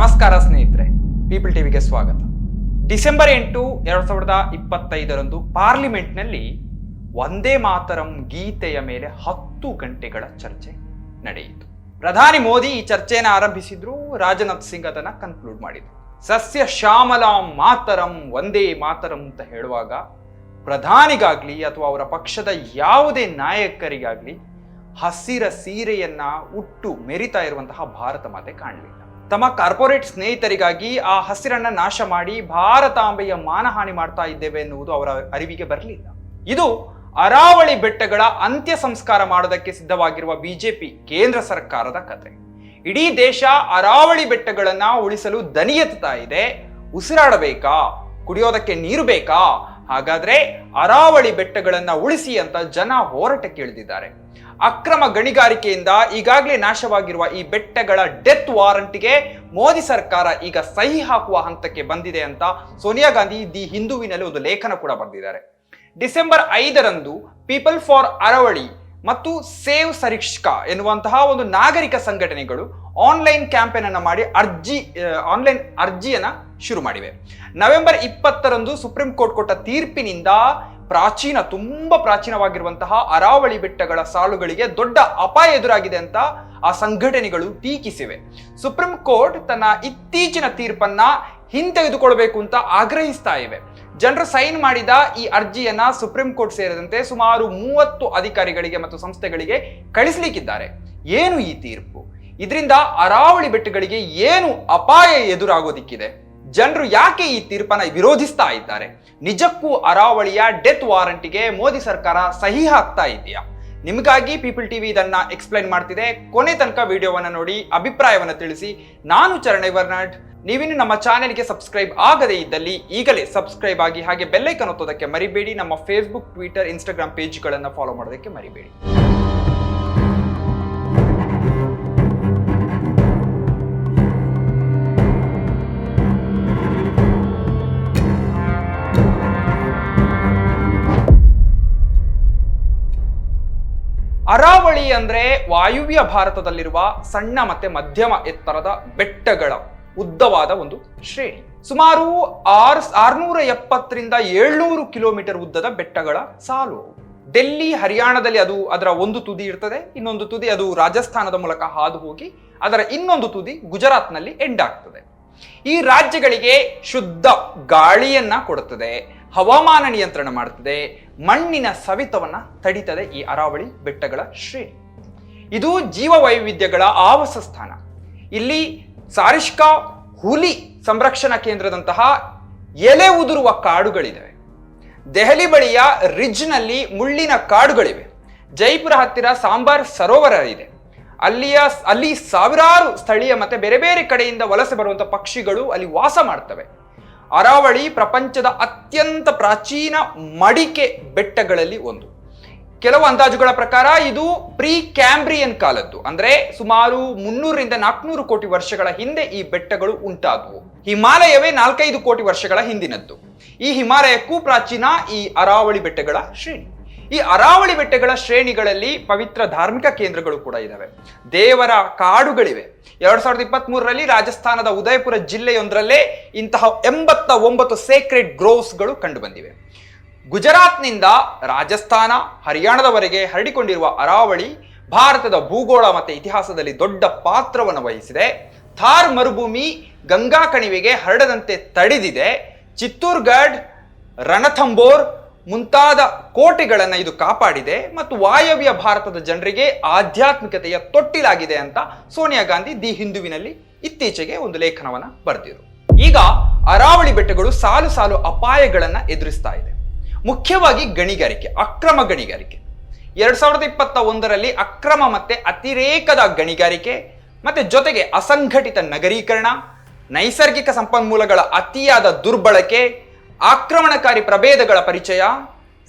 ನಮಸ್ಕಾರ ಸ್ನೇಹಿತರೆ ಪೀಪಲ್ ಟಿವಿಗೆ ಸ್ವಾಗತ. ಡಿಸೆಂಬರ್ ಎಂಟು ಎರಡ್ ಸಾವಿರದ ಇಪ್ಪತ್ತೈದರಂದು ಪಾರ್ಲಿಮೆಂಟ್ನಲ್ಲಿ ಒಂದೇ ಮಾತರಂ ಗೀತೆಯ ಮೇಲೆ ಹತ್ತು ಗಂಟೆಗಳ ಚರ್ಚೆ ನಡೆಯಿತು. ಪ್ರಧಾನಿ ಮೋದಿ ಈ ಚರ್ಚೆಯನ್ನು ಆರಂಭಿಸಿದ್ರು, ರಾಜನಾಥ್ ಸಿಂಗ್ ಅದನ್ನ ಕನ್ಕ್ಲೂಡ್ ಮಾಡಿದ್ರು. ಸಸ್ಯ ಶ್ಯಾಮಲಾಂ ಮಾತರಂ ಒಂದೇ ಮಾತರಂ ಅಂತ ಹೇಳುವಾಗ ಪ್ರಧಾನಿಗಾಗ್ಲಿ ಅಥವಾ ಅವರ ಪಕ್ಷದ ಯಾವುದೇ ನಾಯಕರಿಗಾಗ್ಲಿ ಹಸಿರ ಸೀರೆಯನ್ನ ಉಟ್ಟು ಮೆರಿತಾ ಇರುವಂತಹ ಭಾರತ ಮಾತೆ ಕಾಣಲಿಲ್ಲ. ತಮ್ಮ ಕಾರ್ಪೊರೇಟ್ ಸ್ನೇಹಿತರಿಗಾಗಿ ಆ ಹಸಿರನ್ನ ನಾಶ ಮಾಡಿ ಭಾರತಾಂಬೆಯ ಮಾನಹಾನಿ ಮಾಡ್ತಾ ಇದ್ದೇವೆ ಎನ್ನುವುದು ಅವರ ಅರಿವಿಗೆ ಬರಲಿಲ್ಲ. ಇದು ಅರಾವಳಿ ಬೆಟ್ಟಗಳ ಅಂತ್ಯ ಸಂಸ್ಕಾರ ಮಾಡೋದಕ್ಕೆ ಸಿದ್ಧವಾಗಿರುವ ಬಿಜೆಪಿ ಕೇಂದ್ರ ಸರ್ಕಾರದ ಕತೆ. ಇಡೀ ದೇಶ ಅರಾವಳಿ ಬೆಟ್ಟಗಳನ್ನ ಉಳಿಸಲು ದನಿ ಎತ್ತುತ್ತಾ ಇದೆ. ಉಸಿರಾಡಬೇಕಾ? ಕುಡಿಯೋದಕ್ಕೆ ನೀರು ಬೇಕಾ? ಹಾಗಾದ್ರೆ ಅರಾವಳಿ ಬೆಟ್ಟಗಳನ್ನ ಉಳಿಸಿ ಅಂತ ಜನ ಹೋರಾಟಕ್ಕೆ ಇಳಿದಿದ್ದಾರೆ. ಅಕ್ರಮ ಗಣಿಗಾರಿಕೆಯಿಂದ ಈಗಾಗಲೇ ನಾಶವಾಗಿರುವ ಈ ಬೆಟ್ಟಗಳ ಡೆತ್ ವಾರಂಟ್ಗೆ ಮೋದಿ ಸರ್ಕಾರ ಈಗ ಸಹಿ ಹಾಕುವ ಹಂತಕ್ಕೆ ಬಂದಿದೆ ಅಂತ ಸೋನಿಯಾ ಗಾಂಧಿ ದಿ ಹಿಂದುವಿನಲ್ಲಿ ಒಂದು ಲೇಖನ ಕೂಡ ಬರೆದಿದ್ದಾರೆ. ಡಿಸೆಂಬರ್ ಐದರಂದು ಪೀಪಲ್ ಫಾರ್ ಅರವಳಿ ಮತ್ತು ಸೇವ್ ಸರಿಷ್ಕಾ ಎನ್ನುವಂತಹ ಒಂದು ನಾಗರಿಕ ಸಂಘಟನೆಗಳು ಆನ್ಲೈನ್ ಕ್ಯಾಂಪೇನ್ ಅನ್ನು ಮಾಡಿ ಅರ್ಜಿ ಆನ್ಲೈನ್ ಅರ್ಜಿಯನ್ನ ಶುರು ಮಾಡಿವೆ. ನವೆಂಬರ್ ಇಪ್ಪತ್ತರಂದು ಸುಪ್ರೀಂ ಕೋರ್ಟ್ ಕೊಟ್ಟ ತೀರ್ಪಿನಿಂದ ಪ್ರಾಚೀನ, ತುಂಬ ಪ್ರಾಚೀನವಾಗಿರುವಂತಹ ಅರಾವಳಿ ಬೆಟ್ಟಗಳ ಸಾಲುಗಳಿಗೆ ದೊಡ್ಡ ಅಪಾಯ ಎದುರಾಗಿದೆ ಅಂತ ಆ ಸಂಘಟನೆಗಳು ಟೀಕಿಸಿವೆ. ಸುಪ್ರೀಂ ಕೋರ್ಟ್ ತನ್ನ ಇತ್ತೀಚಿನ ತೀರ್ಪನ್ನ ಹಿಂತೆಗೆದುಕೊಳ್ಬೇಕು ಅಂತ ಆಗ್ರಹಿಸ್ತಾ ಇವೆ. ಜನರು ಸೈನ್ ಮಾಡಿದ ಈ ಅರ್ಜಿಯನ್ನ ಸುಪ್ರೀಂ ಕೋರ್ಟ್ ಸೇರಿದಂತೆ ಸುಮಾರು ಮೂವತ್ತು ಅಧಿಕಾರಿಗಳಿಗೆ ಮತ್ತು ಸಂಸ್ಥೆಗಳಿಗೆ ಕಳಿಸ್ಲಿಕ್ಕಿದ್ದಾರೆ. ಏನು ಈ ತೀರ್ಪು? ಇದರಿಂದ ಅರಾವಳಿ ಬೆಟ್ಟಗಳಿಗೆ ಏನು ಅಪಾಯ ಎದುರಾಗೋದಿಕ್ಕಿದೆ? ಜನರು ಯಾಕೆ ಈ ತೀರ್ಪನ್ನ ವಿರೋಧಿಸ್ತಾ ಇದ್ದಾರೆ? ನಿಜಕ್ಕೂ ಅರಾವಳಿಯ ಡೆತ್ ವಾರಂಟಿಗೆ ಮೋದಿ ಸರ್ಕಾರ ಸಹಿ ಹಾಕ್ತಾ ಇದೆಯಾ? ನಿಮಗಾಗಿ ಪೀಪಲ್ ಟಿವಿ ಇದನ್ನ ಎಕ್ಸ್ಪ್ಲೈನ್ ಮಾಡ್ತಿದೆ. ಕೊನೆ ತನಕ ವಿಡಿಯೋವನ್ನ ನೋಡಿ ಅಭಿಪ್ರಾಯವನ್ನ ತಿಳಿಸಿ. ನಾನು ಚರಣ್ ವರ್ನಾಡ್ ನೀವಿನ್ನು ನಮ್ಮ ಚಾನೆಲ್ಗೆ ಸಬ್ಸ್ಕ್ರೈಬ್ ಆಗದೇ ಇದ್ದಲ್ಲಿ ಈಗಲೇ ಸಬ್ಸ್ಕ್ರೈಬ್ ಆಗಿ ಹಾಗೆ ಬೆಲ್ಲೈಕನ್ ಒತ್ತೋದಕ್ಕೆ ಮರಿಬೇಡಿ. ನಮ್ಮ ಫೇಸ್ಬುಕ್ ಟ್ವಿಟರ್ ಇನ್ಸ್ಟಾಗ್ರಾಮ್ ಪೇಜ್ಗಳನ್ನು ಫಾಲೋ ಮಾಡೋದಕ್ಕೆ ಮರಿಬೇಡಿ. ಅರಾವಳಿ ಅಂದ್ರೆ ವಾಯುವ್ಯ ಭಾರತದಲ್ಲಿರುವ ಸಣ್ಣ ಮತ್ತೆ ಮಧ್ಯಮ ಎತ್ತರದ ಬೆಟ್ಟಗಳ ಉದ್ದವಾದ ಒಂದು ಶ್ರೇಣಿ. ಸುಮಾರು ಆರ್ ಆರ್ನೂರ ಎಪ್ಪತ್ತರಿಂದ ಏಳ್ನೂರು ಕಿಲೋಮೀಟರ್ ಉದ್ದದ ಬೆಟ್ಟಗಳ ಸಾಲು. ಡೆಲ್ಲಿ, ಹರಿಯಾಣದಲ್ಲಿ ಅದು ಅದರ ಒಂದು ತುದಿ ಇರ್ತದೆ, ಇನ್ನೊಂದು ತುದಿ ಅದು ರಾಜಸ್ಥಾನದ ಮೂಲಕ ಹಾದು ಹೋಗಿ ಅದರ ಇನ್ನೊಂದು ತುದಿ ಗುಜರಾತ್ನಲ್ಲಿ ಎಂಡ್ ಆಗ್ತದೆ. ಈ ರಾಜ್ಯಗಳಿಗೆ ಶುದ್ಧ ಗಾಳಿಯನ್ನ ಕೊಡುತ್ತದೆ. ಹವಾಮಾನ ನಿಯಂತ್ರಣ ಮಾಡುತ್ತದೆ ಮಣ್ಣಿನ ಸವಿತವನ್ನ ತಡಿತದೆ ಈ ಅರಾವಳಿ ಬೆಟ್ಟಗಳ ಶ್ರೇಣಿ. ಇದು ಜೀವ ವೈವಿಧ್ಯಗಳ ಆವಾಸ ಸ್ಥಾನ. ಇಲ್ಲಿ ಸಾರಿಷ್ಕಾ ಹುಲಿ ಸಂರಕ್ಷಣಾ ಕೇಂದ್ರದಂತಹ ಎಲೆ ಉದುರುವ ಕಾಡುಗಳಿವೆ. ದೆಹಲಿ ಬಳಿಯ ರಿಜ್ನಲ್ಲಿ ಮುಳ್ಳಿನ ಕಾಡುಗಳಿವೆ. ಜೈಪುರ ಹತ್ತಿರ ಸಾಂಬಾರ್ ಸರೋವರ ಇದೆ. ಅಲ್ಲಿಯ ಅಲ್ಲಿ ಸಾವಿರಾರು ಸ್ಥಳೀಯ ಮತ್ತೆ ಬೇರೆ ಬೇರೆ ಕಡೆಯಿಂದ ವಲಸೆ ಬರುವಂಥ ಪಕ್ಷಿಗಳು ಅಲ್ಲಿ ವಾಸ ಮಾಡ್ತವೆ. ಅರಾವಳಿ ಪ್ರಪಂಚದ ಅತ್ಯಂತ ಪ್ರಾಚೀನ ಮಡಿಕೆ ಬೆಟ್ಟಗಳಲ್ಲಿ ಒಂದು. ಕೆಲವು ಅಂದಾಜುಗಳ ಪ್ರಕಾರ ಇದು ಪ್ರೀ ಕ್ಯಾಂಬ್ರಿಯನ್ ಕಾಲದ್ದು. ಅಂದ್ರೆ ಸುಮಾರು ಮುನ್ನೂರರಿಂದ ನಾಲ್ಕುನೂರು ಕೋಟಿ ವರ್ಷಗಳ ಹಿಂದೆ ಈ ಬೆಟ್ಟಗಳು ಉಂಟಾದವು. ಹಿಮಾಲಯವೇ ನಾಲ್ಕೈದು ಕೋಟಿ ವರ್ಷಗಳ ಹಿಂದಿನದ್ದು. ಈ ಹಿಮಾಲಯಕ್ಕೂ ಪ್ರಾಚೀನ ಈ ಅರಾವಳಿ ಬೆಟ್ಟಗಳ ಶ್ರೇಣಿ. ಈ ಅರಾವಳಿ ಬೆಟ್ಟಗಳ ಶ್ರೇಣಿಗಳಲ್ಲಿ ಪವಿತ್ರ ಧಾರ್ಮಿಕ ಕೇಂದ್ರಗಳು ಕೂಡ ಇದ್ದಾವೆ ದೇವರ ಕಾಡುಗಳಿವೆ. ಎರಡ್ ಸಾವಿರದ ಇಪ್ಪತ್ತ್ ಮೂರರಲ್ಲಿ ರಾಜಸ್ಥಾನದ ಉದಯಪುರ ಜಿಲ್ಲೆಯೊಂದರಲ್ಲೇ ಇಂತಹ ಎಂಬತ್ತ ಒಂಬತ್ತು ಸೇಕ್ರೆಡ್ ಗ್ರೋವ್ಸ್ಗಳು ಕಂಡುಬಂದಿವೆ ಗುಜರಾತ್ನಿಂದ ರಾಜಸ್ಥಾನ, ಹರಿಯಾಣದವರೆಗೆ ಹರಡಿಕೊಂಡಿರುವ ಅರಾವಳಿ, ಭಾರತದ ಭೂಗೋಳ ಮತ್ತು ಇತಿಹಾಸದಲ್ಲಿ ದೊಡ್ಡ ಪಾತ್ರವನ್ನು ವಹಿಸಿದೆ. ಥಾರ್ ಮರುಭೂಮಿ ಗಂಗಾ ಕಣಿವೆಗೆ ಹರಡದಂತೆ ತಡೆದಿದೆ. ಚಿತ್ತೂರ್ಗಢ್, ರಣಥಂಬೋರ್ ಮುಂತಾದ ಕೋಟೆಗಳನ್ನು ಇದು ಕಾಪಾಡಿದೆ ಮತ್ತು ವಾಯವ್ಯ ಭಾರತದ ಜನರಿಗೆ ಆಧ್ಯಾತ್ಮಿಕತೆಯ ತೊಟ್ಟಿಲಾಗಿದೆ ಅಂತ ಸೋನಿಯಾ ಗಾಂಧಿ ದಿ ಹಿಂದುವಿನಲ್ಲಿ ಇತ್ತೀಚೆಗೆ ಒಂದು ಲೇಖನವನ್ನ ಬರೆದಿದ್ರು. ಈಗ ಅರಾವಳಿ ಬೆಟ್ಟಗಳು ಸಾಲು ಸಾಲು ಅಪಾಯಗಳನ್ನು ಎದುರಿಸ್ತಾ ಇದೆ. ಮುಖ್ಯವಾಗಿ ಗಣಿಗಾರಿಕೆ, ಅಕ್ರಮ ಗಣಿಗಾರಿಕೆ. ಎರಡ್ ಸಾವಿರದ ಇಪ್ಪತ್ತ ಒಂದರಲ್ಲಿ ಅಕ್ರಮ ಮತ್ತೆ ಅತಿರೇಕದ ಗಣಿಗಾರಿಕೆ ಮತ್ತೆ ಜೊತೆಗೆ ಅಸಂಘಟಿತ ನಗರೀಕರಣ, ನೈಸರ್ಗಿಕ ಸಂಪನ್ಮೂಲಗಳ ಅತಿಯಾದ ದುರ್ಬಳಕೆ ಆಕ್ರಮಣಕಾರಿ ಪ್ರಭೇದಗಳ ಪರಿಚಯ,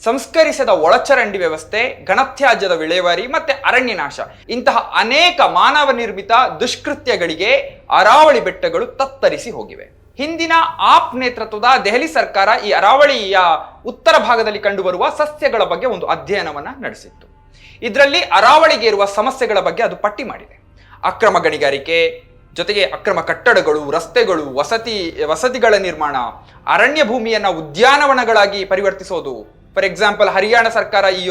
ಸಂಸ್ಕರಿಸದ ಒಳಚರಂಡಿ ವ್ಯವಸ್ಥೆ, ಘನತ್ಯಾಜ್ಯದ ವಿಲೇವಾರಿ ಮತ್ತೆ ಅರಣ್ಯ ನಾಶ ಇಂತಹ ಅನೇಕ ಮಾನವ ನಿರ್ಮಿತ ದುಷ್ಕೃತ್ಯಗಳಿಗೆ ಅರಾವಳಿ ಬೆಟ್ಟಗಳು ತತ್ತರಿಸಿ ಹೋಗಿವೆ. ಹಿಂದಿನ ಆಪ್ ನೇತೃತ್ವದ ದೆಹಲಿ ಸರ್ಕಾರ ಈ ಅರಾವಳಿಯ ಉತ್ತರ ಭಾಗದಲ್ಲಿ ಕಂಡುಬರುವ ಸಸ್ಯಗಳ ಬಗ್ಗೆ ಒಂದು ಅಧ್ಯಯನವನ್ನ ನಡೆಸಿತ್ತು. ಇದರಲ್ಲಿ ಅರಾವಳಿಗೆ ಇರುವ ಸಮಸ್ಯೆಗಳ ಬಗ್ಗೆ ಅದು ಪಟ್ಟಿ ಮಾಡಿದೆ. ಅಕ್ರಮ ಗಣಿಗಾರಿಕೆ ಜೊತೆಗೆ ಅಕ್ರಮ ಕಟ್ಟಡಗಳು, ರಸ್ತೆಗಳು, ವಸತಿ, ವಸತಿಗಳ ನಿರ್ಮಾಣ, ಅರಣ್ಯ ಭೂಮಿಯನ್ನು ಉದ್ಯಾನವನಗಳಾಗಿ ಪರಿವರ್ತಿಸೋದು. ಫಾರ್ ಎಕ್ಸಾಂಪಲ್ ಹರಿಯಾಣ ಸರ್ಕಾರ ಈ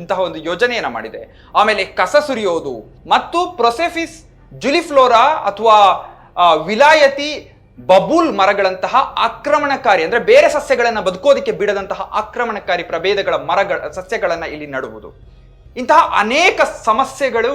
ಇಂತಹ ಒಂದು ಯೋಜನೆಯನ್ನ ಮಾಡಿದೆ. ಆಮೇಲೆ ಕಸ ಸುರಿಯೋದು ಮತ್ತು ಪ್ರೊಸೆಫಿಸ್ ಜುಲಿಫ್ಲೋರಾ ಅಥವಾ ವಿಲಾಯತಿ ಬಬೂಲ್ ಮರಗಳಂತಹ ಆಕ್ರಮಣಕಾರಿ ಅಂದ್ರೆ ಬೇರೆ ಸಸ್ಯಗಳನ್ನು ಬದುಕೋದಿಕ್ಕೆ ಬಿಡದಂತಹ ಆಕ್ರಮಣಕಾರಿ ಪ್ರಭೇದಗಳ ಮರಗಳ ಸಸ್ಯಗಳನ್ನು ಇಲ್ಲಿ ನಡುವುದು. ಇಂತಹ ಅನೇಕ ಸಮಸ್ಯೆಗಳು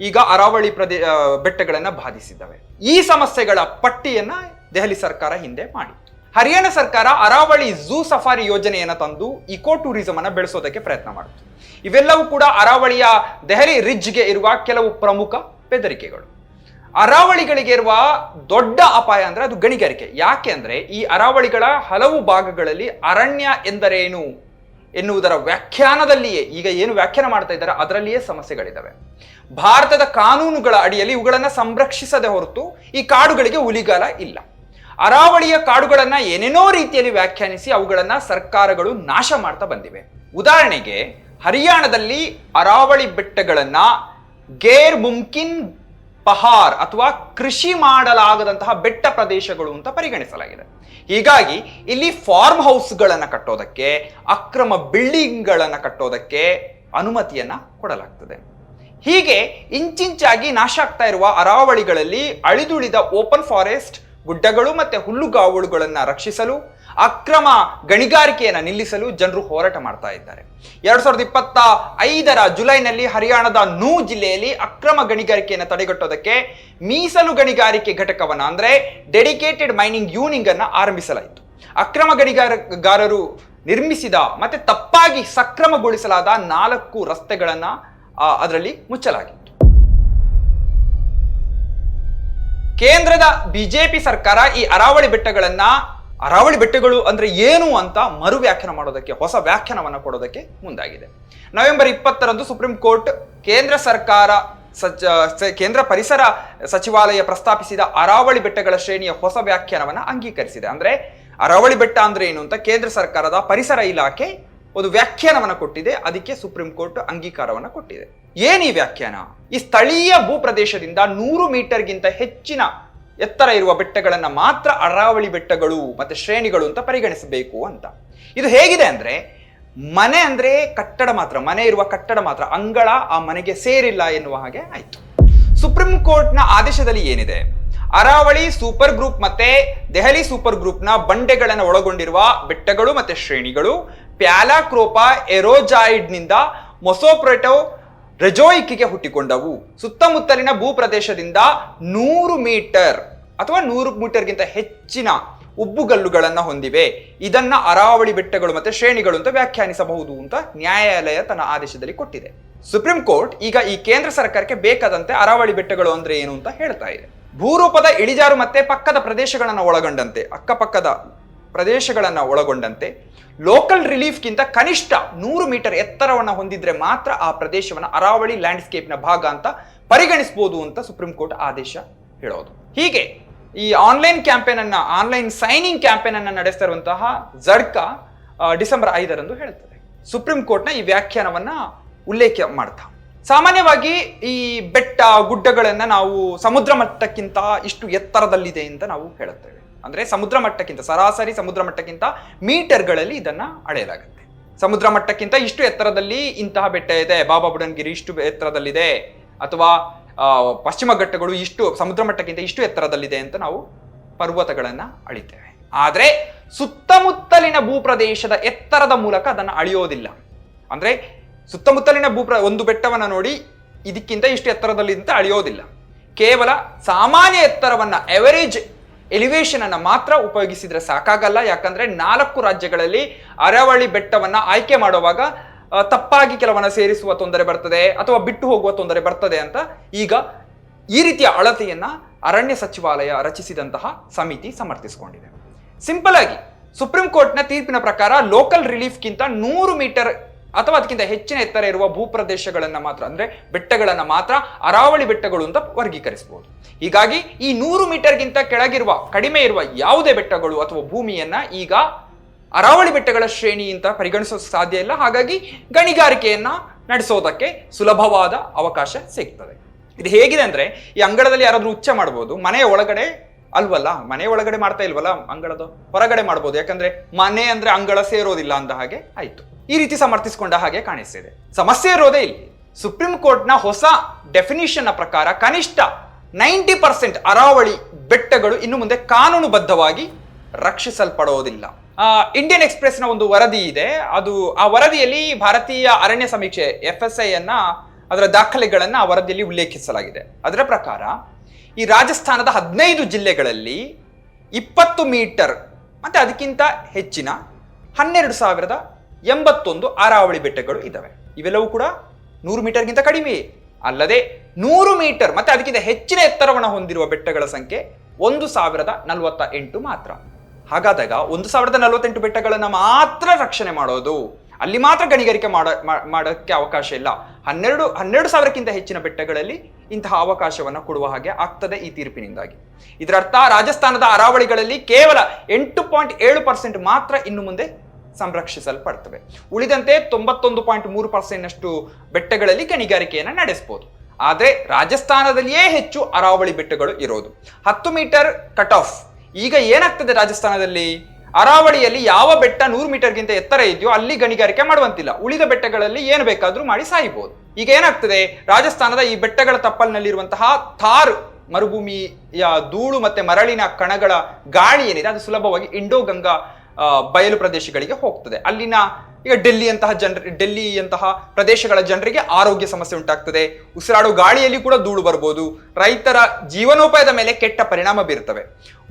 ಈಗ ಅರಾವಳಿ ಪ್ರದೇ ಬೆಟ್ಟಗಳನ್ನು ಬಾಧಿಸಿದ್ದಾವೆ. ಈ ಸಮಸ್ಯೆಗಳ ಪಟ್ಟಿಯನ್ನ ದೆಹಲಿ ಸರ್ಕಾರ ಹಿಂದೆ ಮಾಡಿ. ಹರಿಯಾಣ ಸರ್ಕಾರ ಅರಾವಳಿ ಝೂ ಸಫಾರಿ ಯೋಜನೆಯನ್ನು ತಂದು ಇಕೋ ಟೂರಿಸಂ ಅನ್ನು ಬೆಳೆಸೋದಕ್ಕೆ ಪ್ರಯತ್ನ ಮಾಡುತ್ತೆ. ಇವೆಲ್ಲವೂ ಕೂಡ ಅರಾವಳಿಯ ದೆಹಲಿ ರಿಜ್ಗೆ ಇರುವ ಕೆಲವು ಪ್ರಮುಖ ಬೆದರಿಕೆಗಳು. ಅರಾವಳಿಗಳಿಗೆ ಇರುವ ದೊಡ್ಡ ಅಪಾಯ ಅಂದ್ರೆ ಅದು ಗಣಿಗಾರಿಕೆ. ಯಾಕೆ ಅಂದ್ರೆ ಈ ಅರಾವಳಿಗಳ ಹಲವು ಭಾಗಗಳಲ್ಲಿ ಅರಣ್ಯ ಎಂದರೇನು? ಎನ್ನುವುದರ ವ್ಯಾಖ್ಯಾನದಲ್ಲಿಯೇ, ಈಗ ಏನು ವ್ಯಾಖ್ಯಾನ ಮಾಡ್ತಾ ಇದ್ದಾರೆ, ಅದರಲ್ಲಿಯೇ ಸಮಸ್ಯೆಗಳಿದ್ದಾವೆ. ಭಾರತದ ಕಾನೂನುಗಳ ಅಡಿಯಲ್ಲಿ ಇವುಗಳನ್ನು ಸಂರಕ್ಷಿಸದೆ ಹೊರತು ಈ ಕಾಡುಗಳಿಗೆ ಉಲಿಗಾಲ ಇಲ್ಲ. ಅರಾವಳಿಯ ಕಾಡುಗಳನ್ನು ಏನೇನೋ ರೀತಿಯಲ್ಲಿ ವ್ಯಾಖ್ಯಾನಿಸಿ ಅವುಗಳನ್ನು ಸರ್ಕಾರಗಳು ನಾಶ ಮಾಡ್ತಾ ಬಂದಿವೆ. ಉದಾಹರಣೆಗೆ, ಹರಿಯಾಣದಲ್ಲಿ ಅರಾವಳಿ ಬೆಟ್ಟಗಳನ್ನು ಗೇರ್ ಮುಮ್ಕಿನ್ ಪಹಾರ್ ಅಥವಾ ಕೃಷಿ ಮಾಡಲಾಗದಂತಹ ಬೆಟ್ಟ ಪ್ರದೇಶಗಳು ಅಂತ ಪರಿಗಣಿಸಲಾಗಿದೆ. ಹೀಗಾಗಿ ಇಲ್ಲಿ ಫಾರ್ಮ್ ಹೌಸ್ಗಳನ್ನು ಕಟ್ಟೋದಕ್ಕೆ, ಅಕ್ರಮ ಬಿಲ್ಡಿಂಗ್ಗಳನ್ನು ಕಟ್ಟೋದಕ್ಕೆ ಅನುಮತಿಯನ್ನ ಕೊಡಲಾಗ್ತದೆ. ಹೀಗೆ ಇಂಚಿಂಚಾಗಿ ನಾಶ ಆಗ್ತಾ ಇರುವ ಅರಾವಳಿಗಳಲ್ಲಿ ಅಳಿದುಳಿದ ಓಪನ್ ಫಾರೆಸ್ಟ್ ಗುಡ್ಡಗಳು ಮತ್ತೆ ಹುಲ್ಲುಗಾವಳುಗಳನ್ನು ರಕ್ಷಿಸಲು ಅಕ್ರಮ ಗಣಿಗಾರಿಕೆಯನ್ನು ನಿಲ್ಲಿಸಲು ಜನರು ಹೋರಾಟ ಮಾಡ್ತಾ ಇದ್ದಾರೆ. ಎರಡ್ ಸಾವಿರದ ಇಪ್ಪತ್ತ ಐದರ ಜುಲೈನಲ್ಲಿ ಹರಿಯಾಣದ ನೂ ಜಿಲ್ಲೆಯಲ್ಲಿ ಅಕ್ರಮ ಗಣಿಗಾರಿಕೆಯನ್ನು ತಡೆಗಟ್ಟೋದಕ್ಕೆ ಮೀಸಲು ಗಣಿಗಾರಿಕೆ ಘಟಕವನ್ನ ಅಂದ್ರೆ ಡೆಡಿಕೇಟೆಡ್ ಮೈನಿಂಗ್ ಯೂನಿಂಗ್ ಅನ್ನು ಆರಂಭಿಸಲಾಯಿತು. ಅಕ್ರಮ ಗಣಿಗಾರಗಾರರು ನಿರ್ಮಿಸಿದ ಮತ್ತೆ ತಪ್ಪಾಗಿ ಸಕ್ರಮಗೊಳಿಸಲಾದ ನಾಲ್ಕು ರಸ್ತೆಗಳನ್ನ ಅದರಲ್ಲಿ ಮುಚ್ಚಲಾಗಿತ್ತು. ಕೇಂದ್ರದ ಬಿಜೆಪಿ ಸರ್ಕಾರ ಈ ಅರಾವಳಿ ಬೆಟ್ಟಗಳನ್ನ ಅರಾವಳಿ ಬೆಟ್ಟಗಳು ಅಂದ್ರೆ ಏನು ಅಂತ ಮರು ವ್ಯಾಖ್ಯಾನ ಮಾಡೋದಕ್ಕೆ, ಹೊಸ ವ್ಯಾಖ್ಯಾನವನ್ನು ಕೊಡೋದಕ್ಕೆ ಮುಂದಾಗಿದೆ. ನವೆಂಬರ್ ಇಪ್ಪತ್ತರಂದು ಸುಪ್ರೀಂ ಕೋರ್ಟ್ ಕೇಂದ್ರ ಸರ್ಕಾರ ಕೇಂದ್ರ ಪರಿಸರ ಸಚಿವಾಲಯ ಪ್ರಸ್ತಾಪಿಸಿದ ಅರಾವಳಿ ಬೆಟ್ಟಗಳ ಶ್ರೇಣಿಯ ಹೊಸ ವ್ಯಾಖ್ಯಾನವನ್ನ ಅಂಗೀಕರಿಸಿದೆ. ಅಂದ್ರೆ ಅರಾವಳಿ ಬೆಟ್ಟ ಅಂದ್ರೆ ಏನು ಅಂತ ಕೇಂದ್ರ ಸರ್ಕಾರದ ಪರಿಸರ ಇಲಾಖೆ ಒಂದು ವ್ಯಾಖ್ಯಾನವನ್ನು ಕೊಟ್ಟಿದೆ. ಅದಕ್ಕೆ ಸುಪ್ರೀಂ ಕೋರ್ಟ್ ಅಂಗೀಕಾರವನ್ನು ಕೊಟ್ಟಿದೆ. ಏನ್ ಈ ವ್ಯಾಖ್ಯಾನ? ಈ ಸ್ಥಳೀಯ ಭೂಪ್ರದೇಶದಿಂದ ನೂರು ಮೀಟರ್ಗಿಂತ ಹೆಚ್ಚಿನ ಎತ್ತರ ಇರುವ ಬೆಟ್ಟಗಳನ್ನು ಮಾತ್ರ ಅರಾವಳಿ ಬೆಟ್ಟಗಳು ಮತ್ತು ಶ್ರೇಣಿಗಳು ಅಂತ ಪರಿಗಣಿಸಬೇಕು ಅಂತ. ಇದು ಹೇಗಿದೆ ಅಂದರೆ ಮನೆ ಅಂದರೆ ಕಟ್ಟಡ ಮಾತ್ರ, ಮನೆ ಇರುವ ಕಟ್ಟಡ ಮಾತ್ರ, ಅಂಗಳ ಆ ಮನೆಗೆ ಸೇರಿಲ್ಲ ಎನ್ನುವ ಹಾಗೆ ಆಯಿತು. ಸುಪ್ರೀಂ ಕೋರ್ಟ್ನ ಆದೇಶದಲ್ಲಿ ಏನಿದೆ? ಅರಾವಳಿ ಸೂಪರ್ ಗ್ರೂಪ್ ಮತ್ತೆ ದೆಹಲಿ ಸೂಪರ್ ಗ್ರೂಪ್ನ ಬಂಡೆಗಳನ್ನು ಒಳಗೊಂಡಿರುವ ಬೆಟ್ಟಗಳು ಮತ್ತೆ ಶ್ರೇಣಿಗಳು, ಪ್ಯಾಲಾಕ್ರೋಪಾ ಎರೋಜಾಯ್ಡ್ನಿಂದ ಮೊಸೋಪ್ರೆಟೋ ರೆಜೋಯಿಕ್ಗೆ ಹುಟ್ಟಿಕೊಂಡವು. ಸುತ್ತಮುತ್ತಲಿನ ಭೂಪ್ರದೇಶದಿಂದ ನೂರು ಮೀಟರ್ ಅಥವಾ ನೂರು ಮೀಟರ್ಗಿಂತ ಹೆಚ್ಚಿನ ಉಬ್ಬುಗಲ್ಲುಗಳನ್ನು ಹೊಂದಿವೆ. ಇದನ್ನ ಅರಾವಳಿ ಬೆಟ್ಟಗಳು ಮತ್ತೆ ಶ್ರೇಣಿಗಳು ಅಂತ ವ್ಯಾಖ್ಯಾನಿಸಬಹುದು ಅಂತ ನ್ಯಾಯಾಲಯ ತನ್ನ ಆದೇಶದಲ್ಲಿ ಕೊಟ್ಟಿದೆ. ಸುಪ್ರೀಂ ಕೋರ್ಟ್ ಈಗ ಈ ಕೇಂದ್ರ ಸರ್ಕಾರಕ್ಕೆ ಬೇಕಾದಂತೆ ಅರಾವಳಿ ಬೆಟ್ಟಗಳು ಅಂದ್ರೆ ಏನು ಅಂತ ಹೇಳ್ತಾ ಇದೆ. ಭೂರೂಪದ ಇಳಿಜಾರು ಮತ್ತೆ ಪಕ್ಕದ ಪ್ರದೇಶಗಳನ್ನು ಒಳಗೊಂಡಂತೆ, ಅಕ್ಕಪಕ್ಕದ ಪ್ರದೇಶಗಳನ್ನ ಒಳಗೊಂಡಂತೆ ಲೋಕಲ್ ರಿಲೀಫ್ಗಿಂತ ಕನಿಷ್ಠ ನೂರು ಮೀಟರ್ ಎತ್ತರವನ್ನು ಹೊಂದಿದ್ರೆ ಮಾತ್ರ ಆ ಪ್ರದೇಶವನ್ನು ಅರಾವಳಿ ಲ್ಯಾಂಡ್ಸ್ಕೇಪ್ನ ಭಾಗ ಅಂತ ಪರಿಗಣಿಸಬಹುದು ಅಂತ ಸುಪ್ರೀಂ ಕೋರ್ಟ್ ಆದೇಶ ಹೇಳೋದು. ಹೀಗೆ ಈ ಆನ್ಲೈನ್ ಕ್ಯಾಂಪೇನ್ ಅನ್ನ ಆನ್ಲೈನ್ ಸೈನಿಂಗ್ ಕ್ಯಾಂಪೇನ್ ಅನ್ನ ನಡೆಸ್ತಾ ಇರುವಂತಹ ಡಿಸೆಂಬರ್ ಐದರಂದು ಹೇಳುತ್ತದೆ. ಸುಪ್ರೀಂ ಕೋರ್ಟ್ನ ಈ ವ್ಯಾಖ್ಯಾನವನ್ನ ಉಲ್ಲೇಖ ಮಾಡ್ತಾ. ಸಾಮಾನ್ಯವಾಗಿ ಈ ಬೆಟ್ಟ, ಗುಡ್ಡಗಳನ್ನ ನಾವು ಸಮುದ್ರ ಮಟ್ಟಕ್ಕಿಂತ ಇಷ್ಟು ಎತ್ತರದಲ್ಲಿದೆ ಅಂತ ನಾವು ಹೇಳುತ್ತೇವೆ. ಅಂದ್ರೆ ಸಮುದ್ರ ಮಟ್ಟಕ್ಕಿಂತ, ಸರಾಸರಿ ಸಮುದ್ರ ಮಟ್ಟಕ್ಕಿಂತ ಮೀಟರ್ಗಳಲ್ಲಿ ಇದನ್ನ ಅಳೆಯಲಾಗುತ್ತೆ. ಸಮುದ್ರ ಮಟ್ಟಕ್ಕಿಂತ ಇಷ್ಟು ಎತ್ತರದಲ್ಲಿ ಇಂತಹ ಬೆಟ್ಟ ಇದೆ, ಬಾಬಾ ಬುಡನ್ಗಿರಿ ಇಷ್ಟು ಎತ್ತರದಲ್ಲಿದೆ, ಅಥವಾ ಪಶ್ಚಿಮ ಘಟ್ಟಗಳು ಇಷ್ಟು, ಸಮುದ್ರ ಮಟ್ಟಕ್ಕಿಂತ ಇಷ್ಟು ಎತ್ತರದಲ್ಲಿದೆ ಅಂತ ನಾವು ಪರ್ವತಗಳನ್ನು ಅಳಿತೇವೆ. ಆದರೆ, ಸುತ್ತಮುತ್ತಲಿನ ಭೂಪ್ರದೇಶದ ಎತ್ತರದ ಮೂಲಕ ಅದನ್ನು ಅಳಿಯೋದಿಲ್ಲ. ಅಂದ್ರೆ, ಸುತ್ತಮುತ್ತಲಿನ ಭೂಪ್ರ, ಒಂದು ಬೆಟ್ಟವನ್ನ ನೋಡಿ ಇದಕ್ಕಿಂತ ಇಷ್ಟು ಎತ್ತರದಲ್ಲಿ ಅಂತ ಅಳಿಯೋದಿಲ್ಲ. ಕೇವಲ ಸಾಮಾನ್ಯ ಎತ್ತರವನ್ನ ಎವರೇಜ್ ಎಲಿವೇಶನ್ ಅನ್ನ ಮಾತ್ರ ಉಪಯೋಗಿಸಿದ್ರೆ ಸಾಕಾಗಲ್ಲ. ಯಾಕಂದ್ರೆ ನಾಲ್ಕು ರಾಜ್ಯಗಳಲ್ಲಿ ಅರಾವಳಿ ಬೆಟ್ಟವನ್ನ ಆಯ್ಕೆ ಮಾಡುವಾಗ ತಪ್ಪಾಗಿ ಕೆಲವನ್ನ ಸೇರಿಸುವ ತೊಂದರೆ ಬರ್ತದೆ ಅಥವಾ ಬಿಟ್ಟು ಹೋಗುವ ತೊಂದರೆ ಬರ್ತದೆ ಅಂತ ಈಗ ಈ ರೀತಿಯ ಅಳತೆಯನ್ನ ಅರಣ್ಯ ಸಚಿವಾಲಯ ರಚಿಸಿದಂತಹ ಸಮಿತಿ ಸಮರ್ಥಿಸಿಕೊಂಡಿದೆ. ಸಿಂಪಲ್ ಆಗಿ ಸುಪ್ರೀಂ ಕೋರ್ಟ್ನ ತೀರ್ಪಿನ ಪ್ರಕಾರ ಲೋಕಲ್ ರಿಲೀಫ್ಗಿಂತ ನೂರು ಮೀಟರ್ ಅಥವಾ ಅದಕ್ಕಿಂತ ಹೆಚ್ಚಿನ ಎತ್ತರ ಇರುವ ಭೂಪ್ರದೇಶಗಳನ್ನು ಮಾತ್ರ, ಅಂದ್ರೆ ಬೆಟ್ಟಗಳನ್ನ ಮಾತ್ರ ಅರಾವಳಿ ಬೆಟ್ಟಗಳು ಅಂತ ವರ್ಗೀಕರಿಸಬಹುದು ಹೀಗಾಗಿ ಈ ನೂರು ಮೀಟರ್ಗಿಂತ ಕೆಳಗಿರುವ, ಕಡಿಮೆ ಇರುವ ಯಾವುದೇ ಬೆಟ್ಟಗಳು ಅಥವಾ ಭೂಮಿಯನ್ನ ಈಗ ಅರಾವಳಿ ಬೆಟ್ಟಗಳ ಶ್ರೇಣಿ ಅಂತ ಪರಿಗಣಿಸೋಕೆ ಸಾಧ್ಯ ಇಲ್ಲ. ಹಾಗಾಗಿ ಗಣಿಗಾರಿಕೆಯನ್ನ ನಡೆಸೋದಕ್ಕೆ ಸುಲಭವಾದ ಅವಕಾಶ ಸಿಗ್ತದೆ. ಇದು ಹೇಗಿದೆ ಅಂದ್ರೆ, ಈ ಅಂಗಳದಲ್ಲಿ ಯಾರಾದ್ರೂ ಉಚ್ಚ ಮಾಡ್ಬೋದು ಮನೆಯ ಒಳಗಡೆ ಅಲ್ವಲ್ಲ? ಮನೆ ಒಳಗಡೆ ಮಾಡ್ತಾ ಇಲ್ವಲ್ಲ ಅಂಗಳದ ಹೊರಗಡೆ ಮಾಡ್ಬೋದು. ಯಾಕಂದ್ರೆ ಮನೆ ಅಂದ್ರೆ ಅಂಗಳ ಸೇರೋದಿಲ್ಲ ಅಂದ ಹಾಗೆ ಆಯ್ತು. ಈ ರೀತಿ ಸಮರ್ಥಿಸಿಕೊಂಡ ಹಾಗೆ ಕಾಣಿಸ್ತಿದೆ. ಸಮಸ್ಯೆ ಇರೋದೇ ಇಲ್ಲಿ. ಸುಪ್ರೀಂ ಕೋರ್ಟ್ನ ಹೊಸ ಡೆಫಿನಿಷನ್ನ ಪ್ರಕಾರ ಕನಿಷ್ಠ ನೈಂಟಿ ಪರ್ಸೆಂಟ್ ಅರಾವಳಿ ಬೆಟ್ಟಗಳು ಇನ್ನು ಮುಂದೆ ಕಾನೂನುಬದ್ಧವಾಗಿ ರಕ್ಷಿಸಲ್ಪಡೋದಿಲ್ಲ. ಇಂಡಿಯನ್ ಎಕ್ಸ್ಪ್ರೆಸ್ನ ಒಂದು ವರದಿ ಇದೆ. ಅದು ಆ ವರದಿಯಲ್ಲಿ ಭಾರತೀಯ ಅರಣ್ಯ ಸಮೀಕ್ಷೆ ಎಫ್ ಎಸ್ ಐ ಅನ್ನ ಅದರ ದಾಖಲೆಗಳನ್ನು ಆ ವರದಿಯಲ್ಲಿ ಉಲ್ಲೇಖಿಸಲಾಗಿದೆ. ಅದರ ಪ್ರಕಾರ ಈ ರಾಜಸ್ಥಾನದ ಹದಿನೈದು ಜಿಲ್ಲೆಗಳಲ್ಲಿ ಇಪ್ಪತ್ತು ಮೀಟರ್, ಮತ್ತೆ ಅದಕ್ಕಿಂತ ಹೆಚ್ಚಿನ, ಹನ್ನೆರಡು ಸಾವಿರದ ಎಂಬತ್ತೊಂದು ಅರಾವಳಿ ಬೆಟ್ಟಗಳು ಇದ್ದಾವೆ ಇವೆಲ್ಲವೂ ಕೂಡ ನೂರು ಮೀಟರ್ಗಿಂತ ಕಡಿಮೆ. ಅಲ್ಲದೆ ನೂರು ಮೀಟರ್ ಮತ್ತೆ ಅದಕ್ಕಿಂತ ಹೆಚ್ಚಿನ ಎತ್ತರವನ್ನು ಹೊಂದಿರುವ ಬೆಟ್ಟಗಳ ಸಂಖ್ಯೆ ಒಂದು ಸಾವಿರದ ನಲವತ್ತ ಎಂಟು ಮಾತ್ರ. ಹಾಗಾದಾಗ ಒಂದು ಸಾವಿರದ ನಲವತ್ತೆಂಟು ಬೆಟ್ಟಗಳನ್ನು ಮಾತ್ರ ರಕ್ಷಣೆ ಮಾಡೋದು. ಅಲ್ಲಿ ಮಾತ್ರ ಗಣಿಗಾರಿಕೆ ಮಾಡ ಮಾಡೋಕ್ಕೆ ಅವಕಾಶ ಇಲ್ಲ. ಹನ್ನೆರಡು ಹನ್ನೆರಡು ಸಾವಿರಕ್ಕಿಂತ ಹೆಚ್ಚಿನ ಬೆಟ್ಟಗಳಲ್ಲಿ ಇಂತಹ ಅವಕಾಶವನ್ನು ಕೊಡುವ ಹಾಗೆ ಆಗ್ತದೆ ಈ ತೀರ್ಪಿನಿಂದಾಗಿ. ಇದರರ್ಥ ರಾಜಸ್ಥಾನದ ಅರಾವಳಿಗಳಲ್ಲಿ ಕೇವಲ ಎಂಟು ಪಾಯಿಂಟ್ ಏಳು ಪರ್ಸೆಂಟ್ ಮಾತ್ರ ಇನ್ನು ಮುಂದೆ ಸಂರಕ್ಷಿಸಲ್ಪಡ್ತವೆ. ಉಳಿದಂತೆ ತೊಂಬತ್ತೊಂದು ಪಾಯಿಂಟ್ ಮೂರು ಪರ್ಸೆಂಟ್ನಷ್ಟು ಬೆಟ್ಟಗಳಲ್ಲಿ ಗಣಿಗಾರಿಕೆಯನ್ನು ನಡೆಸಬಹುದು ಆದರೆ ರಾಜಸ್ಥಾನದಲ್ಲಿಯೇ ಹೆಚ್ಚು ಅರಾವಳಿ ಬೆಟ್ಟಗಳು ಇರೋದು. ಹತ್ತು ಮೀಟರ್ ಕಟ್ ಆಫ್ ಈಗ ಏನಾಗ್ತದೆ ರಾಜಸ್ಥಾನದಲ್ಲಿ? ಅರಾವಳಿಯಲ್ಲಿ ಯಾವ ಬೆಟ್ಟ ನೂರು ಮೀಟರ್ಗಿಂತ ಎತ್ತರ ಇದೆಯೋ ಅಲ್ಲಿ ಗಣಿಗಾರಿಕೆ ಮಾಡುವಂತಿಲ್ಲ. ಉಳಿದ ಬೆಟ್ಟಗಳಲ್ಲಿ ಏನು ಬೇಕಾದರೂ ಮಾಡಿ ಸಾಯಬಹುದು ಈಗ ಏನಾಗ್ತದೆ? ರಾಜಸ್ಥಾನದ ಈ ಬೆಟ್ಟಗಳ ತಪ್ಪಲಿನಲ್ಲಿರುವಂತಹ ಥಾರ್ ಮರುಭೂಮಿಯ ಧೂಳು ಮತ್ತೆ ಮರಳಿನ ಕಣಗಳ ಗಾಳಿ ಏನಿದೆ, ಅದು ಸುಲಭವಾಗಿ ಇಂಡೋ ಗಂಗಾ ಬಯಲು ಪ್ರದೇಶಗಳಿಗೆ ಹೋಗ್ತದೆ. ಅಲ್ಲಿನ ಈಗ ಡೆಲ್ಲಿಯಂತಹ ಜನರ ಡೆಲ್ಲಿಯಂತಹ ಪ್ರದೇಶಗಳ ಜನರಿಗೆ ಆರೋಗ್ಯ ಸಮಸ್ಯೆ ಉಂಟಾಗ್ತದೆ. ಉಸಿರಾಡೋ ಗಾಳಿಯಲ್ಲಿ ಕೂಡ ಧೂಳು ಬರ್ಬೋದು. ರೈತರ ಜೀವನೋಪಾಯದ ಮೇಲೆ ಕೆಟ್ಟ ಪರಿಣಾಮ ಬೀರ್ತವೆ.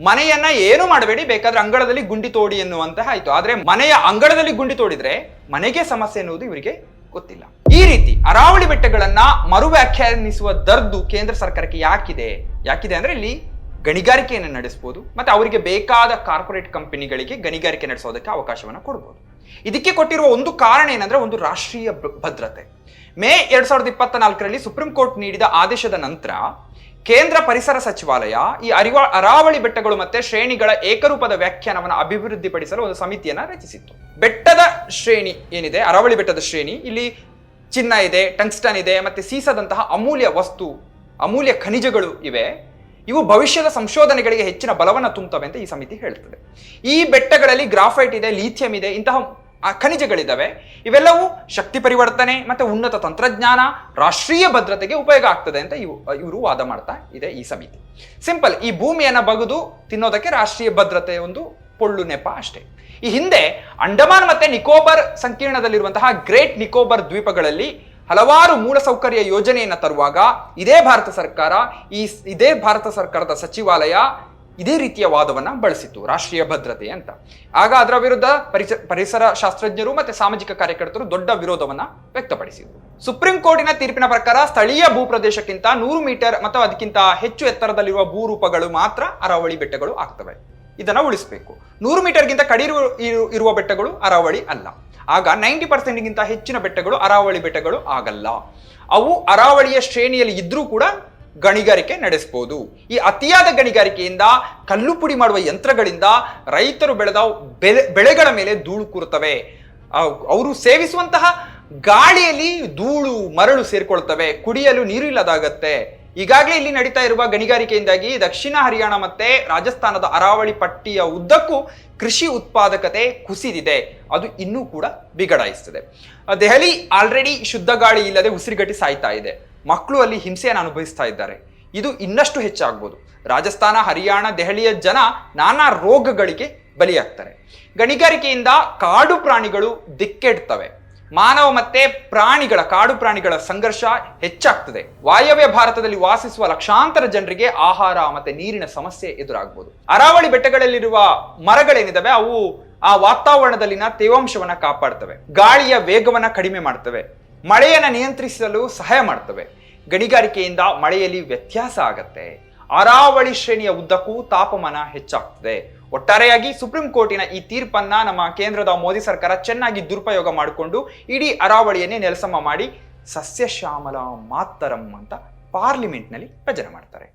ಮನೆಯನ್ನ ಏನು ಮಾಡಬೇಡಿ, ಬೇಕಾದ್ರೆ ಅಂಗಳದಲ್ಲಿ ಗುಂಡಿ ತೋಡಿ ಎನ್ನುವಂತಹ ಆಯ್ತು. ಆದ್ರೆ ಮನೆಯ ಅಂಗಳದಲ್ಲಿ ಗುಂಡಿ ತೋಡಿದ್ರೆ ಮನೆಗೆ ಸಮಸ್ಯೆ ಎನ್ನುವುದು ಇವರಿಗೆ ಗೊತ್ತಿಲ್ಲ. ಈ ರೀತಿ ಅರಾವಳಿ ಬೆಟ್ಟಗಳನ್ನ ಮರು ವ್ಯಾಖ್ಯಾನಿಸುವ ದರ್ದು ಕೇಂದ್ರ ಸರ್ಕಾರಕ್ಕೆ ಯಾಕಿದೆ? ಯಾಕಿದೆ ಅಂದ್ರೆ ಇಲ್ಲಿ ಗಣಿಗಾರಿಕೆಯನ್ನು ನಡೆಸ್ಬೋದು, ಮತ್ತು ಅವರಿಗೆ ಬೇಕಾದ ಕಾರ್ಪೊರೇಟ್ ಕಂಪನಿಗಳಿಗೆ ಗಣಿಗಾರಿಕೆ ನಡೆಸೋದಕ್ಕೆ ಅವಕಾಶವನ್ನು ಕೊಡ್ಬೋದು. ಇದಕ್ಕೆ ಕೊಟ್ಟಿರುವ ಒಂದು ಕಾರಣ ಏನಂದ್ರೆ ಒಂದು ರಾಷ್ಟ್ರೀಯ ಭದ್ರತೆ. ಮೇ ಎರಡ್ ಸಾವಿರದ ಇಪ್ಪತ್ತ ನಾಲ್ಕರಲ್ಲಿ ಸುಪ್ರೀಂ ಕೋರ್ಟ್ ನೀಡಿದ ಆದೇಶದ ನಂತರ ಕೇಂದ್ರ ಪರಿಸರ ಸಚಿವಾಲಯ ಈ ಅರಿವ, ಅರಾವಳಿ ಬೆಟ್ಟಗಳು ಮತ್ತೆ ಶ್ರೇಣಿಗಳ ಏಕರೂಪದ ವ್ಯಾಖ್ಯಾನವನ್ನು ಅಭಿವೃದ್ಧಿಪಡಿಸಲು ಒಂದು ಸಮಿತಿಯನ್ನು ರಚಿಸಿತ್ತು. ಬೆಟ್ಟದ ಶ್ರೇಣಿ ಏನಿದೆ? ಅರಾವಳಿ ಬೆಟ್ಟದ ಶ್ರೇಣಿ. ಇಲ್ಲಿ ಚಿನ್ನ ಇದೆ, ಟಂಗ್ಸ್ಟನ್ ಇದೆ, ಮತ್ತೆ ಸೀಸದಂತಹ ಅಮೂಲ್ಯ ವಸ್ತು, ಅಮೂಲ್ಯ ಖನಿಜಗಳು ಇವೆ. ಇವು ಭವಿಷ್ಯದ ಸಂಶೋಧನೆಗಳಿಗೆ ಹೆಚ್ಚಿನ ಬಲವನ್ನು ತುಂಬುತ್ತವೆ ಅಂತ ಈ ಸಮಿತಿ ಹೇಳ್ತದೆ. ಈ ಬೆಟ್ಟಗಳಲ್ಲಿ ಗ್ರಾಫೈಟ್ ಇದೆ, ಲೀಥಿಯಂ ಇದೆ, ಇಂತಹ ಖನಿಜಗಳಿದ್ದಾವೆ ಇವೆಲ್ಲವೂ ಶಕ್ತಿ ಪರಿವರ್ತನೆ ಮತ್ತೆ ಉನ್ನತ ತಂತ್ರಜ್ಞಾನ, ರಾಷ್ಟ್ರೀಯ ಭದ್ರತೆಗೆ ಉಪಯೋಗ ಆಗ್ತದೆ ಅಂತ ಇವು, ಇವರು ವಾದ ಮಾಡ್ತಾ ಇದೆ ಈ ಸಮಿತಿ. ಸಿಂಪಲ್, ಈ ಭೂಮಿಯನ್ನು ಬಗೆದು ತಿನ್ನೋದಕ್ಕೆ ರಾಷ್ಟ್ರೀಯ ಭದ್ರತೆ ಒಂದು ಪೊಳ್ಳು ನೆಪ ಅಷ್ಟೇ. ಈ ಹಿಂದೆ ಅಂಡಮಾನ್ ಮತ್ತೆ ನಿಕೋಬಾರ್ ಸಂಕೀರ್ಣದಲ್ಲಿರುವಂತಹ ಗ್ರೇಟ್ ನಿಕೋಬಾರ್ ದ್ವೀಪಗಳಲ್ಲಿ ಹಲವಾರು ಮೂಲಸೌಕರ್ಯ ಯೋಜನೆಯನ್ನು ತರುವಾಗ ಇದೇ ಭಾರತ ಸರ್ಕಾರ, ಈ ಇದೇ ಭಾರತ ಸರ್ಕಾರದ ಸಚಿವಾಲಯ ಇದೇ ರೀತಿಯ ವಾದವನ್ನು ಬಳಸಿತ್ತು, ರಾಷ್ಟ್ರೀಯ ಭದ್ರತೆ ಅಂತ. ಆಗ ಅದರ ವಿರುದ್ಧ ಪರಿಸ, ಪರಿಸರ ಶಾಸ್ತ್ರಜ್ಞರು ಮತ್ತೆ ಸಾಮಾಜಿಕ ಕಾರ್ಯಕರ್ತರು ದೊಡ್ಡ ವಿರೋಧವನ್ನ ವ್ಯಕ್ತಪಡಿಸಿದರು. ಸುಪ್ರೀಂ ಕೋರ್ಟಿನ ತೀರ್ಪಿನ ಪ್ರಕಾರ ಸ್ಥಳೀಯ ಭೂಪ್ರದೇಶಕ್ಕಿಂತ ನೂರು ಮೀಟರ್ ಮತ್ತು ಅದಕ್ಕಿಂತ ಹೆಚ್ಚು ಎತ್ತರದಲ್ಲಿರುವ ಭೂರೂಪಗಳು ಮಾತ್ರ ಅರಾವಳಿ ಬೆಟ್ಟಗಳು ಆಗ್ತವೆ. ಇದನ್ನ ಉಳಿಸಬೇಕು. ನೂರು ಮೀಟರ್ಗಿಂತ ಕಡಿರು ಇರು- ಇರುವ ಬೆಟ್ಟಗಳು ಅರಾವಳಿ ಅಲ್ಲ. ಆಗ ನೈಂಟಿ ಪರ್ಸೆಂಟ್ಗಿಂತ ಹೆಚ್ಚಿನ ಬೆಟ್ಟಗಳು ಅರಾವಳಿ ಬೆಟ್ಟಗಳು ಆಗಲ್ಲ. ಅವು ಅರಾವಳಿಯ ಶ್ರೇಣಿಯಲ್ಲಿ ಇದ್ರೂ ಕೂಡ ಗಣಿಗಾರಿಕೆ ನಡೆಸಬಹುದು ಈ ಅತಿಯಾದ ಗಣಿಗಾರಿಕೆಯಿಂದ ಕಲ್ಲು ಪುಡಿ ಮಾಡುವ ಯಂತ್ರಗಳಿಂದ ರೈತರು ಬೆಳೆದ ಬೆಳೆ, ಬೆಳೆಗಳ ಮೇಲೆ ಧೂಳು ಕೂರುತ್ತವೆ. ಅವರು ಸೇವಿಸುವಂತಹ ಗಾಳಿಯಲ್ಲಿ ಧೂಳು, ಮರಳು ಸೇರಿಕೊಳ್ತವೆ. ಕುಡಿಯಲು ನೀರು ಇಲ್ಲದಾಗತ್ತೆ. ಈಗಾಗಲೇ ಇಲ್ಲಿ ನಡೀತಾ ಇರುವ ಗಣಿಗಾರಿಕೆಯಿಂದಾಗಿ ದಕ್ಷಿಣ ಹರಿಯಾಣ ಮತ್ತೆ ರಾಜಸ್ಥಾನದ ಅರಾವಳಿ ಪಟ್ಟಿಯ ಉದ್ದಕ್ಕೂ ಕೃಷಿ ಉತ್ಪಾದಕತೆ ಕುಸಿದಿದೆ. ಅದು ಇನ್ನೂ ಕೂಡ ಬಿಗಡಾಯಿಸ್ತದೆ ದೆಹಲಿ ಆಲ್ರೆಡಿ ಶುದ್ಧ ಗಾಳಿ ಇಲ್ಲದೆ ಉಸಿರುಗಟ್ಟಿ ಸಾಯ್ತಾ ಇದೆ. ಮಕ್ಕಳು ಅಲ್ಲಿ ಹಿಂಸೆಯನ್ನು ಅನುಭವಿಸ್ತಾ ಇದ್ದಾರೆ. ಇದು ಇನ್ನಷ್ಟು ಹೆಚ್ಚಾಗ್ಬೋದು. ರಾಜಸ್ಥಾನ, ಹರಿಯಾಣ, ದೆಹಲಿಯ ಜನ ನಾನಾ ರೋಗಗಳಿಗೆ ಬಲಿಯಾಗ್ತಾರೆ. ಗಣಿಗಾರಿಕೆಯಿಂದ ಕಾಡು ಪ್ರಾಣಿಗಳು ದಿಕ್ಕೆಡ್ತವೆ. ಮಾನವ ಮತ್ತೆ ಪ್ರಾಣಿಗಳ, ಕಾಡು ಪ್ರಾಣಿಗಳ ಸಂಘರ್ಷ ಹೆಚ್ಚಾಗ್ತದೆ. ವಾಯವ್ಯ ಭಾರತದಲ್ಲಿ ವಾಸಿಸುವ ಲಕ್ಷಾಂತರ ಜನರಿಗೆ ಆಹಾರ ಮತ್ತೆ ನೀರಿನ ಸಮಸ್ಯೆ ಎದುರಾಗಬಹುದು ಅರಾವಳಿ ಬೆಟ್ಟಗಳಲ್ಲಿರುವ ಮರಗಳೇನಿದವೆ, ಅವು ಆ ವಾತಾವರಣದಲ್ಲಿನ ತೇವಾಂಶವನ್ನ ಕಾಪಾಡ್ತವೆ. ಗಾಳಿಯ ವೇಗವನ್ನ ಕಡಿಮೆ ಮಾಡ್ತವೆ. ಮಳೆಯನ್ನ ನಿಯಂತ್ರಿಸಲು ಸಹಾಯ ಮಾಡ್ತವೆ. ಗಣಿಗಾರಿಕೆಯಿಂದ ಮಳೆಯಲ್ಲಿ ವ್ಯತ್ಯಾಸ ಆಗತ್ತೆ. ಅರಾವಳಿ ಶ್ರೇಣಿಯ ಉದ್ದಕ್ಕೂ ತಾಪಮಾನ ಹೆಚ್ಚಾಗ್ತದೆ. ಒಟ್ಟಾರೆಯಾಗಿ ಸುಪ್ರೀಂ ಕೋರ್ಟಿನ ಈ ತೀರ್ಪನ್ನ ನಮ್ಮ ಕೇಂದ್ರದ ಮೋದಿ ಸರ್ಕಾರ ಚೆನ್ನಾಗಿ ದುರುಪಯೋಗ ಮಾಡಿಕೊಂಡು ಇಡೀ ಅರಾವಳಿಯನ್ನೇ ನೆಲಸಮ ಮಾಡಿ ಸಸ್ಯಶ್ಯಾಮಲ ಮಾತರಂ ಅಂತ ಪಾರ್ಲಿಮೆಂಟ್ನಲ್ಲಿ ಭಜನೆ ಮಾಡ್ತಾರೆ.